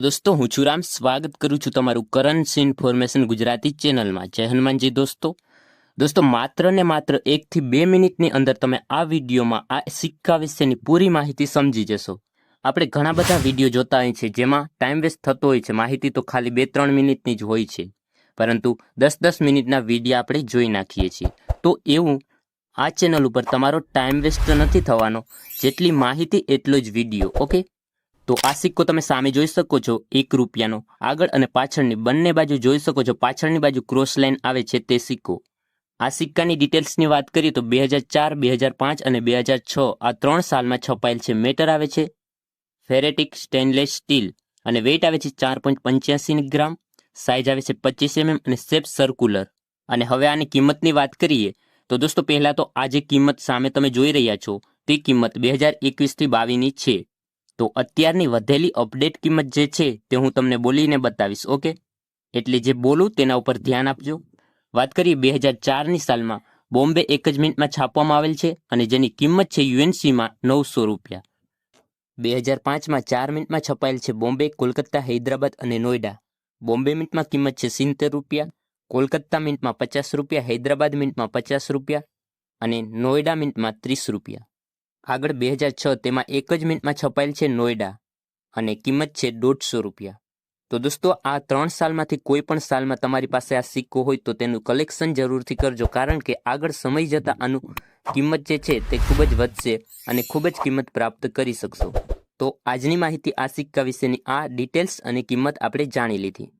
દોસ્તો, હું છું રામ. સ્વાગત કરું છું તમારું કરન્સી ઇન્ફોર્મેશન ગુજરાતી ચેનલમાં. જય હનુમાનજી દોસ્તો. દોસ્તો, માત્ર ને માત્ર એકથી બે મિનિટની અંદર તમે આ વિડીયોમાં આ સિક્કા વિશેની પૂરી માહિતી સમજી જશો. આપણે ઘણા બધા વીડિયો જોતા હોઈએ છીએ જેમાં ટાઈમ વેસ્ટ થતો હોય છે. માહિતી તો ખાલી બે ત્રણ મિનિટની જ હોય છે. પરંતુ દસ દસ મિનિટના વીડિયો આપણે જોઈ નાખીએ છીએ. તો એવું, આ ચેનલ ઉપર તમારો ટાઈમ વેસ્ટ નથી થવાનો. જેટલી માહિતી, એટલો જ વીડિયો. ઓકે? તો આ સિક્કો તમે સામે જોઈ શકો છો, એક રૂપિયાનો. આગળ અને પાછળની બંને બાજુ જોઈ શકો છો, પાછળની બાજુ ક્રોસ લાઇન આવે છે તે સિક્કો. આ સિક્કાની ડિટેલ્સની વાત કરીએ તો બે હજાર ચાર, બે હજાર પાંચ અને બે હજાર છ આ ત્રણ સાલમાં છપાયેલ છે. મેટર આવે છે ફેરેટિક સ્ટેનલેસ સ્ટીલ અને વેઇટ આવે છે ચાર પોઈન્ટ પંચ્યાસી ગ્રામ. સાઇઝ આવે છે પચીસ એમએમ અને શેપ સર્કુલર અને હવે આની કિંમતની વાત કરીએ તો દોસ્તો પહેલાં તો આ જે કિંમત સામે તમે જોઈ રહ્યા છો, તે કિંમત બે હજાર એકવીસથી બાવીસની છે. તો અત્યારની વધેલી અપડેટ કિંમત જે છે તે હું તમને બોલીને બતાવીશ, ઓકે? એટલે જે બોલું તેના ઉપર ધ્યાન આપજો. વાત કરીએ બે હજાર ચારની સાલમાં. બોમ્બે એક જ મિનિટમાં છાપવામાં આવેલ છે અને જેની કિંમત છે યુએનસીમાં નવસો રૂપિયા. બે હજાર પાંચમાં ચાર મિનિટમાં છપાયેલ છે બોમ્બે, કોલકાતા, હૈદરાબાદ અને નોઈડા. બોમ્બે મિનિટમાં કિંમત છે સિત્તેર રૂપિયા, કોલકાતા મિનિટમાં પચાસ રૂપિયા, હૈદરાબાદ મિનિટમાં પચાસ રૂપિયા અને નોઈડા મિનિટમાં ત્રીસ રૂપિયા. આગળ બે હજાર છ તેમાં એક જ મિનિટમાં છપાયેલ છે નોઈડા અને કિંમત છે દોઢસો રૂપિયા. તો દોસ્તો, આ ત્રણ સાલમાંથી કોઈ પણ સાલમાં તમારી પાસે આ સિક્કો હોય તો તેનું કલેક્શન જરૂરથી કરજો, કારણ કે આગળ સમય જતાં આનું કિંમત જે છે તે ખૂબ જ વધશે અને ખૂબ જ કિંમત પ્રાપ્ત કરી શકશો. તો આજની માહિતી આ સિક્કા વિશેની આ ડિટેલ્સ અને કિંમત આપણે જાણી લીધી.